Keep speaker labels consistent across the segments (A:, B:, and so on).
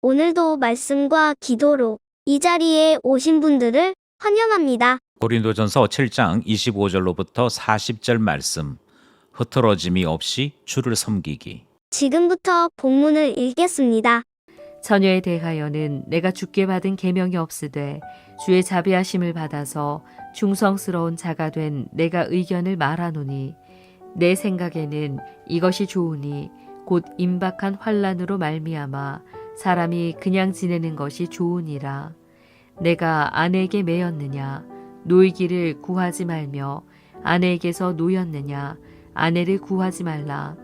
A: 오늘도 말씀과 기도로 이 자리에 오신 분들을 환영합니다.
B: 고린도전서 7장 25절로부터 40절 말씀. 흐트러짐이 없이 주를 섬기기.
A: 지금부터 본문을 읽겠습니다.
C: 처녀에 대하여는 내가 주께 받은 계명이 없으되 주의 자비하심을 받아서 중성스러운 자가 된 내가 의견을 말하노니 내 생각에는 이것이 좋으니 곧 임박한 환란으로 말미암아 사람이 그냥 지내는 것이 좋으니라. 내가 아내에게 매였느냐? 노이기를 구하지 말며 아내에게서 노였느냐? 아내를 구하지 말라.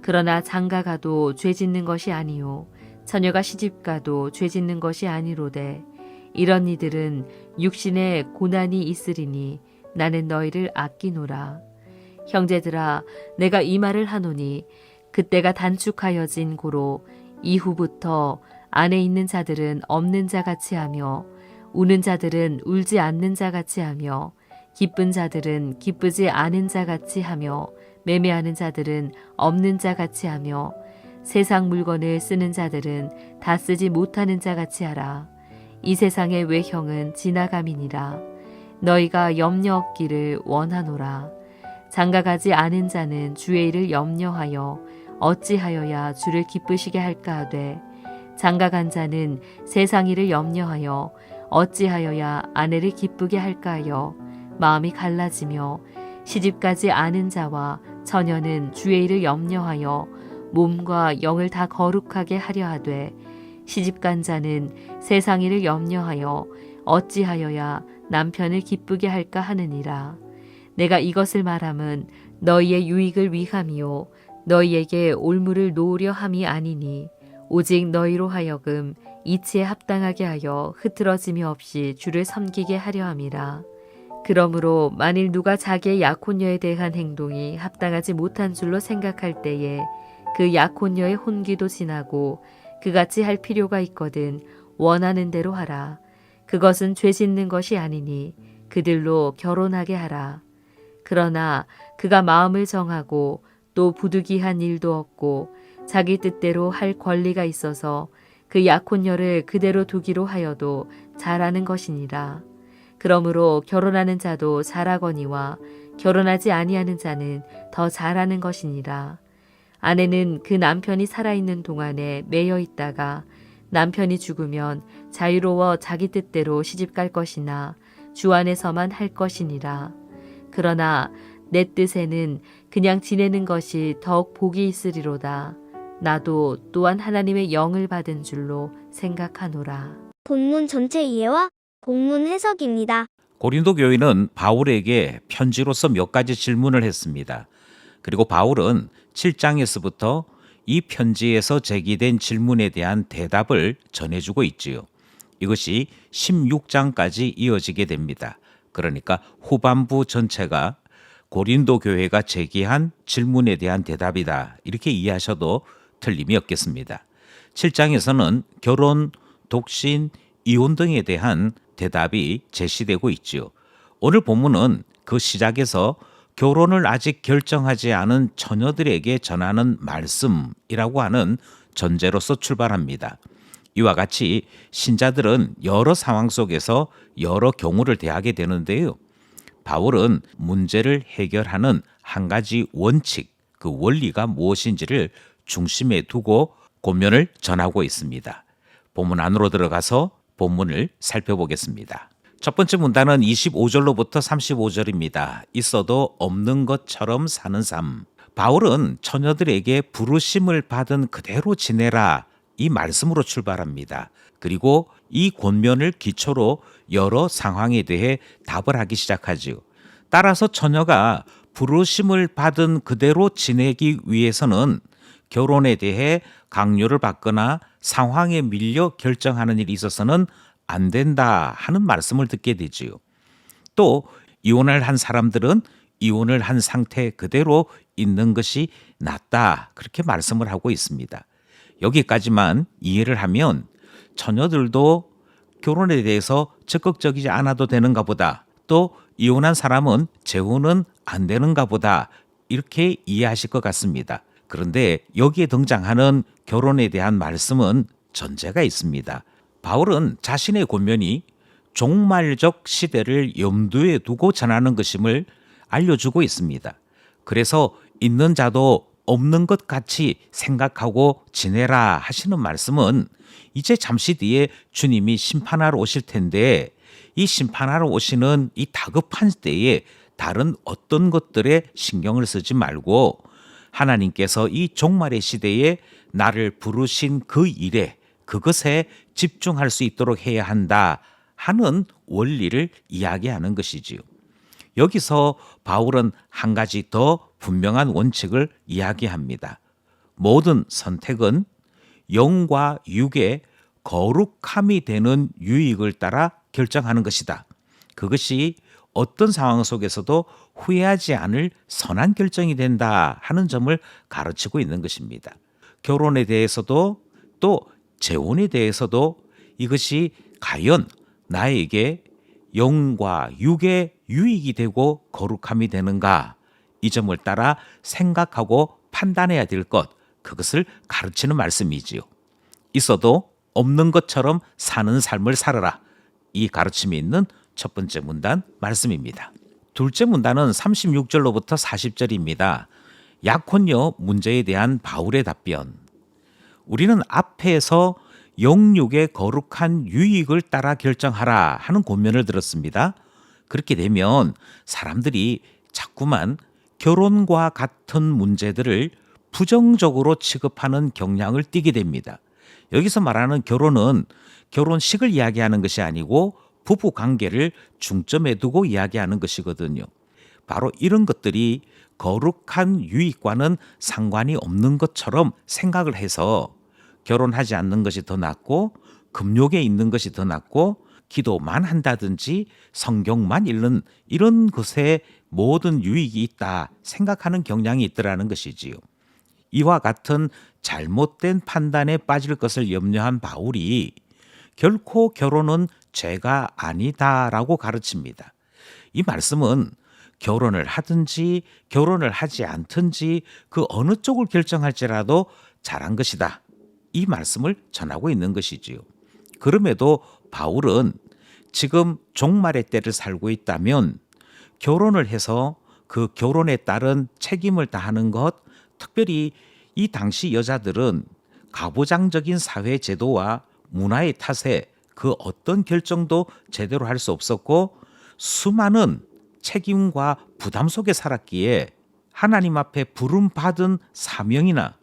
C: 그러나 장가가도 죄 짓는 것이 아니요. 처녀가 시집가도 죄 짓는 것이 아니로되 이런 이들은 육신에 고난이 있으리니 나는 너희를 아끼노라. 형제들아 내가 이 말을 하노니 그때가 단축하여진 고로 이후부터 안에 있는 자들은 없는 자 같이 하며 우는 자들은 울지 않는 자 같이 하며 기쁜 자들은 기쁘지 않은 자 같이 하며 매매하는 자들은 없는 자 같이 하며 세상 물건을 쓰는 자들은 다 쓰지 못하는 자 같이 하라. 이 세상의 외형은 지나감이니라. 너희가 염려 없기를 원하노라. 장가가지 않은 자는 주의 일을 염려하여 어찌하여야 주를 기쁘시게 할까 하되 장가간 자는 세상 일을 염려하여 어찌하여야 아내를 기쁘게 할까 하여 마음이 갈라지며 시집가지 않은 자와 처녀는 주의 일을 염려하여 몸과 영을 다 거룩하게 하려 하되 시집간 자는 세상 일을 염려하여 어찌하여야 남편을 기쁘게 할까 하느니라. 내가 이것을 말함은 너희의 유익을 위함이요 너희에게 올무를 놓으려 함이 아니니 오직 너희로 하여금 이치에 합당하게 하여 흐트러짐이 없이 주를 섬기게 하려 함이라 그러므로 만일 누가 자기의 약혼녀에 대한 행동이 합당하지 못한 줄로 생각할 때에 그 약혼녀의 혼기도 지나고 그같이 할 필요가 있거든 원하는 대로 하라. 그것은 죄 짓는 것이 아니니 그들로 결혼하게 하라. 그러나 그가 마음을 정하고 또 부득이한 일도 없고 자기 뜻대로 할 권리가 있어서 그 약혼녀를 그대로 두기로 하여도 잘하는 것이니라. 그러므로 결혼하는 자도 잘하거니와 결혼하지 아니하는 자는 더 잘하는 것이니라. 아내는 그 남편이 살아있는 동안에 매여 있다가 남편이 죽으면 자유로워 자기 뜻대로 시집갈 것이나 주 안에서만 할 것이니라. 그러나 내 뜻에는 그냥 지내는 것이 더욱 복이 있으리로다. 나도 또한 하나님의 영을 받은 줄로 생각하노라.
A: 본문 전체 이해와 본문 해석입니다.
B: 고린도 교인은 바울에게 편지로서 몇 가지 질문을 했습니다. 그리고 바울은 7장에서부터 이 편지에서 제기된 질문에 대한 대답을 전해주고 있지요. 이것이 16장까지 이어지게 됩니다. 그러니까 후반부 전체가 고린도 교회가 제기한 질문에 대한 대답이다. 이렇게 이해하셔도 틀림이 없겠습니다. 7장에서는 결혼, 독신, 이혼 등에 대한 대답이 제시되고 있지요. 오늘 본문은 그 시작에서 결혼을 아직 결정하지 않은 처녀들에게 전하는 말씀이라고 하는 전제로서 출발합니다. 이와 같이 신자들은 여러 상황 속에서 여러 경우를 대하게 되는데요. 바울은 문제를 해결하는 한 가지 원칙, 그 원리가 무엇인지를 중심에 두고 고면을 전하고 있습니다. 본문 안으로 들어가서 본문을 살펴보겠습니다. 첫 번째 문단은 25절로부터 35절입니다. 있어도 없는 것처럼 사는 삶. 바울은 처녀들에게 부르심을 받은 그대로 지내라 이 말씀으로 출발합니다. 그리고 이 권면을 기초로 여러 상황에 대해 답을 하기 시작하지요. 따라서 처녀가 부르심을 받은 그대로 지내기 위해서는 결혼에 대해 강요를 받거나 상황에 밀려 결정하는 일이 있어서는 안 된다 하는 말씀을 듣게 되지요. 또 이혼을 한 사람들은 이혼을 한 상태 그대로 있는 것이 낫다 그렇게 말씀을 하고 있습니다. 여기까지만 이해를 하면 처녀들도 결혼에 대해서 적극적이지 않아도 되는가 보다. 또 이혼한 사람은 재혼은 안 되는가 보다. 이렇게 이해하실 것 같습니다. 그런데 여기에 등장하는 결혼에 대한 말씀은 전제가 있습니다. 바울은 자신의 권면이 종말적 시대를 염두에 두고 전하는 것임을 알려주고 있습니다. 그래서 있는 자도 없는 것 같이 생각하고 지내라 하시는 말씀은 이제 잠시 뒤에 주님이 심판하러 오실 텐데 이 심판하러 오시는 이 다급한 때에 다른 어떤 것들에 신경을 쓰지 말고 하나님께서 이 종말의 시대에 나를 부르신 그 일에 그것에 집중할 수 있도록 해야 한다 하는 원리를 이야기하는 것이지요. 여기서 바울은 한 가지 더 분명한 원칙을 이야기합니다. 모든 선택은 영과 육의 거룩함이 되는 유익을 따라 결정하는 것이다. 그것이 어떤 상황 속에서도 후회하지 않을 선한 결정이 된다 하는 점을 가르치고 있는 것입니다. 결혼에 대해서도 또 재혼에 대해서도 이것이 과연 나에게 영과 육의 유익이 되고 거룩함이 되는가 이 점을 따라 생각하고 판단해야 될 것 그것을 가르치는 말씀이지요. 있어도 없는 것처럼 사는 삶을 살아라. 이 가르침이 있는 첫 번째 문단 말씀입니다. 둘째 문단은 36절로부터 40절입니다. 약혼녀 문제에 대한 바울의 답변. 우리는 앞에서 영육의 거룩한 유익을 따라 결정하라 하는 권면을 들었습니다. 그렇게 되면 사람들이 자꾸만 결혼과 같은 문제들을 부정적으로 취급하는 경향을 띠게 됩니다. 여기서 말하는 결혼은 결혼식을 이야기하는 것이 아니고 부부 관계를 중점에 두고 이야기하는 것이거든요. 바로 이런 것들이 거룩한 유익과는 상관이 없는 것처럼 생각을 해서 결혼하지 않는 것이 더 낫고 금욕에 있는 것이 더 낫고 기도만 한다든지 성경만 읽는 이런 것에 모든 유익이 있다 생각하는 경향이 있더라는 것이지요. 이와 같은 잘못된 판단에 빠질 것을 염려한 바울이 결코 결혼은 죄가 아니다라고 가르칩니다. 이 말씀은 결혼을 하든지 결혼을 하지 않든지 그 어느 쪽을 결정할지라도 잘한 것이다. 이 말씀을 전하고 있는 것이지요. 그럼에도 바울은 지금 종말의 때를 살고 있다면 결혼을 해서 그 결혼에 따른 책임을 다하는 것, 특별히 이 당시 여자들은 가부장적인 사회 제도와 문화의 탓에 그 어떤 결정도 제대로 할 수 없었고 수많은 책임과 부담 속에 살았기에 하나님 앞에 부름 받은 사명이나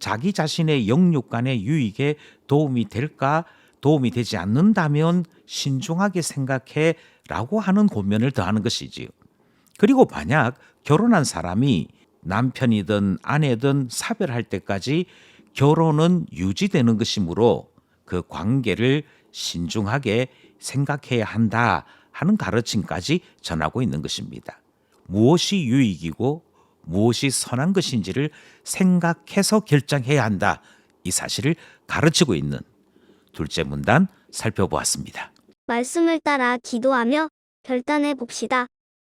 B: 자기 자신의 영육간의 유익에 도움이 될까 도움이 되지 않는다면 신중하게 생각해 라고 하는 고면을 더하는 것이지요. 그리고 만약 결혼한 사람이 남편이든 아내든 사별할 때까지 결혼은 유지되는 것이므로 그 관계를 신중하게 생각해야 한다 하는 가르침까지 전하고 있는 것입니다. 무엇이 유익이고 무엇이 선한 것인지를 생각해서 결정해야 한다. 이 사실을 가르치고 있는 둘째 문단 살펴보았습니다.
A: 말씀을 따라 기도하며 결단해 봅시다.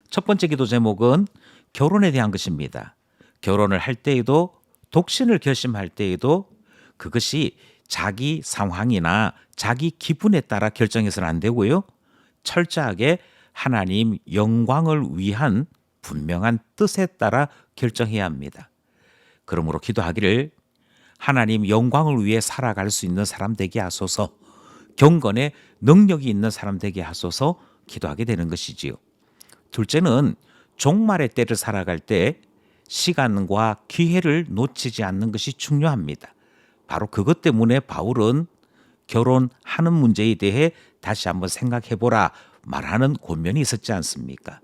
B: 첫 번째 기도 제목은 결혼에 대한 것입니다. 결혼을 할 때에도 독신을 결심할 때에도 그것이 자기 상황이나 자기 기분에 따라 결정해서는 안 되고요. 철저하게 하나님 영광을 위한 분명한 뜻에 따라 결정해야 합니다. 그러므로 기도하기를 하나님 영광을 위해 살아갈 수 있는 사람 되게 하소서 경건에 능력이 있는 사람 되게 하소서 기도하게 되는 것이지요. 둘째는 종말의 때를 살아갈 때 시간과 기회를 놓치지 않는 것이 중요합니다. 바로 그것 때문에 바울은 결혼하는 문제에 대해 다시 한번 생각해 보라 말하는 권면이 있었지 않습니까?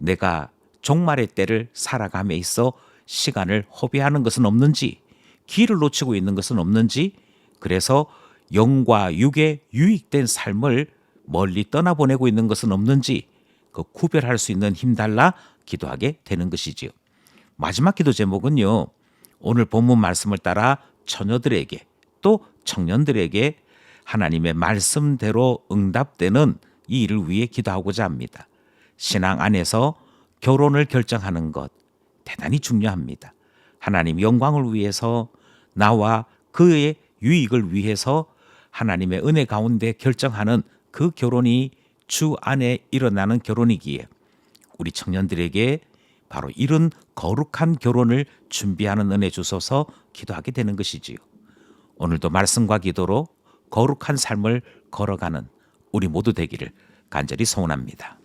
B: 내가 종말의 때를 살아감에 있어 시간을 허비하는 것은 없는지, 기회를 놓치고 있는 것은 없는지, 그래서 영과 육에 유익된 삶을 멀리 떠나보내고 있는 것은 없는지, 그 구별할 수 있는 힘 달라 기도하게 되는 것이지요. 마지막 기도 제목은요. 오늘 본문 말씀을 따라 처녀들에게 또 청년들에게 하나님의 말씀대로 응답되는 이 일을 위해 기도하고자 합니다. 신앙 안에서 결혼을 결정하는 것 대단히 중요합니다. 하나님 영광을 위해서 나와 그의 유익을 위해서 하나님의 은혜 가운데 결정하는 그 결혼이 주 안에 일어나는 결혼이기에 우리 청년들에게 바로 이런 거룩한 결혼을 준비하는 은혜 주소서 기도하게 되는 것이지요. 오늘도 말씀과 기도로 거룩한 삶을 걸어가는 우리 모두 되기를 간절히 소원합니다.